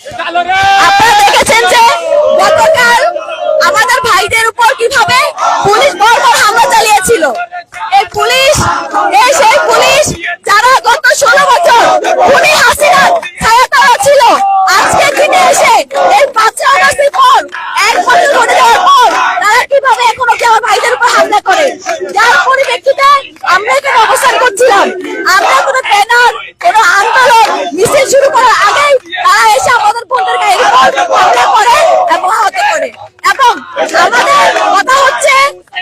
দেখেছেন যে গতকাল আমাদের ভাইদের উপর কীভাবে পুলিশ বর্বর হামলা চালিয়েছিল এই পুলিশ এই সেই পুলিশ যারা গত ষোলো বছর খুনি হাসিনা ছায়াতলা ছিল আজকের দিনে এসে এই পাঁচই আগস্টের পর এক বছর হয়ে যাওয়ার পর তারা কীভাবে এখনও কি আমার ভাইদের উপর হামলা করে যার পরিপ্রেক্ষিতে আমরা এখানে অবস্থান করছিলাম আমরা কোনো ব্যানার কোনো আন্দোলন মিছিল শুরু করার আগেই তারা এসে আমাদের বোনদের গায়ে হামলা করে এবং আহত করে এবং আমাদের কথা হচ্ছে,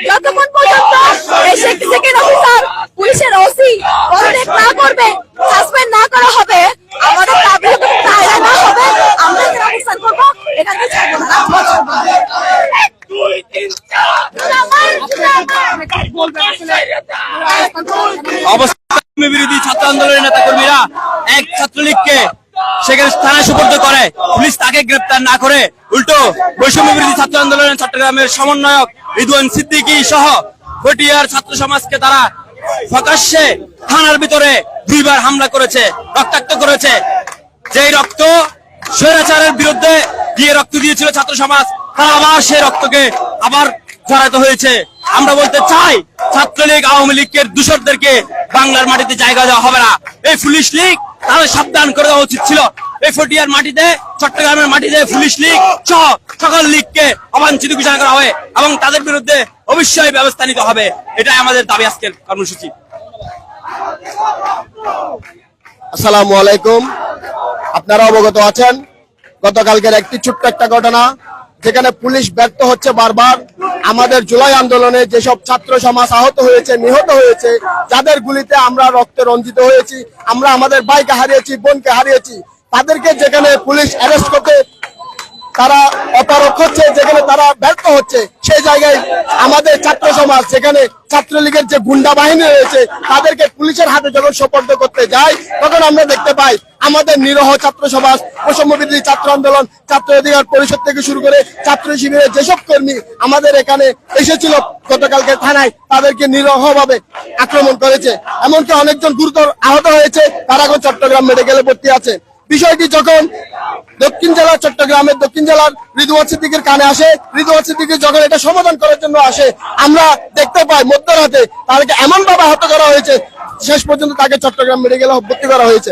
যতক্ষণ পর্যন্ত এই সেক্টর সেকেন্ড অফিসার পুলিশের ওসি পদত্যাগ না করবে সাসপেন্ড না করা হবে, আমাদের যতক্ষণ দায়ের না হবে, আমরা এখানে অবস্থান করব, এখান ছাড়বো না। ছাত্র আন্দোলনের নেতা কর্মীরা এক ছাত্রলীগকে সেখানে থানায় সুপর্দ করে। পুলিশ তাকে গ্রেপ্তার না করে উল্টো বৈষম্য বিরোধী ছাত্র আন্দোলনের চট্টগ্রামের সমন্বয়ক রিদওয়ান সিদ্দিকী সহ পটিয়ার ছাত্র সমাজকে তারা প্রকাশ্যে থানার ভিতরে দুইবার হামলা করেছে, রক্তাক্ত করেছে। যে রক্ত স্বৈরাচারের বিরুদ্ধে দিয়ে রক্ত দিয়েছিল ছাত্র সমাজ, তারা আবার সেই রক্তকে আবার জড়াতে হয়েছে। আমরা বলতে চাই, ছাত্রলীগ আওয়ামী লীগের দূষরদেরকে বাংলার মাটিতে জায়গা দেওয়া হবে না। এই পুলিশ লীগ তাদের সাবধান করে দেওয়া উচিত ছিল। এই ফটিয়ার মাটিতে, চট্টগ্রামের মাটিতে পুলিশ লীগ সহ সকল লীগকে অবাঞ্ছিত ঘোষণা করা হবে এবং তাদের বিরুদ্ধে অবশ্যই ব্যবস্থা নিতে হবে। এটাই আমাদের দাবি আজকের কর্মসূচি। আসসালামু আলাইকুম। আপনারা অবগত আছেন, গতকালকের একটি ছোট্ট একটা ঘটনা। যেখানে পুলিশ ব্যর্থ হচ্ছে বারবার। আমাদের জুলাই আন্দোলনে যেসব ছাত্র সমাজ আহত হয়েছে, নিহত হয়েছে, যাদের গুলিতে আমরা রক্তে রঞ্জিত হয়েছি, আমরা আমাদের বাইকে হারিয়েছি, বোনকে হারিয়েছি, তাদেরকে যেখানে পুলিশ অ্যারেস্ট করতে তারা অপারক হচ্ছে, যেখানে তারা ব্যর্থ হচ্ছে, সেই জায়গায় আমাদের ছাত্র সমাজ, যেখানে ছাত্রলীগের যে গুন্ডা বাহিনী রয়েছে, তাদেরকে পুলিশের হাতে যখন সোপর্দ করতে যায়, তখন আমরা দেখতে পাই আমাদের নিরহ ছাত্র সমাজ, বৈষম্য ছাত্র আন্দোলন, ছাত্র অধিকার পরিষদ থেকে শুরু করে ছাত্র শিবিরের যেসব কর্মী আমাদের এখানে এসেছিল গতকালকে থানায়, তাদেরকে নিরহ ভাবে আক্রমণ করেছে। এমনকি অনেকজন গুরুতর আহত হয়েছে, তারা এখন চট্টগ্রাম মেডিকেলে ভর্তি আছে। বিষয়টি যখন দক্ষিণ জেলা চট্টগ্রামের দক্ষিণ জেলার রিদুয়ার সিদ্দিকের কানে আসে রিদুয়ার সিদ্দিকের যখন এটা সমাধান করার জন্য আসে, আমরা দেখতে পাই মধ্যরাতে তাদেরকে এমন ভাবে আহত করা হয়েছে, শেষ পর্যন্ত তাকে চট্টগ্রাম মেডিকেলে ভর্তি করা হয়েছে।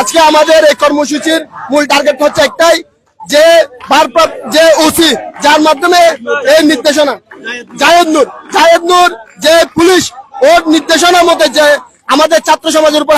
আজকে আমাদের এই কর্মসূচির মূল টার্গেট হচ্ছে একটাই, যে ভারপ্রাপ্ত, যে ওসি যার মাধ্যমে এই নির্দেশনা, জায়েদ নূর জায়েদ নূর যে পুলিশ, ওর নির্দেশনা মতে যে আমাদের ছাত্র সমাজের উপর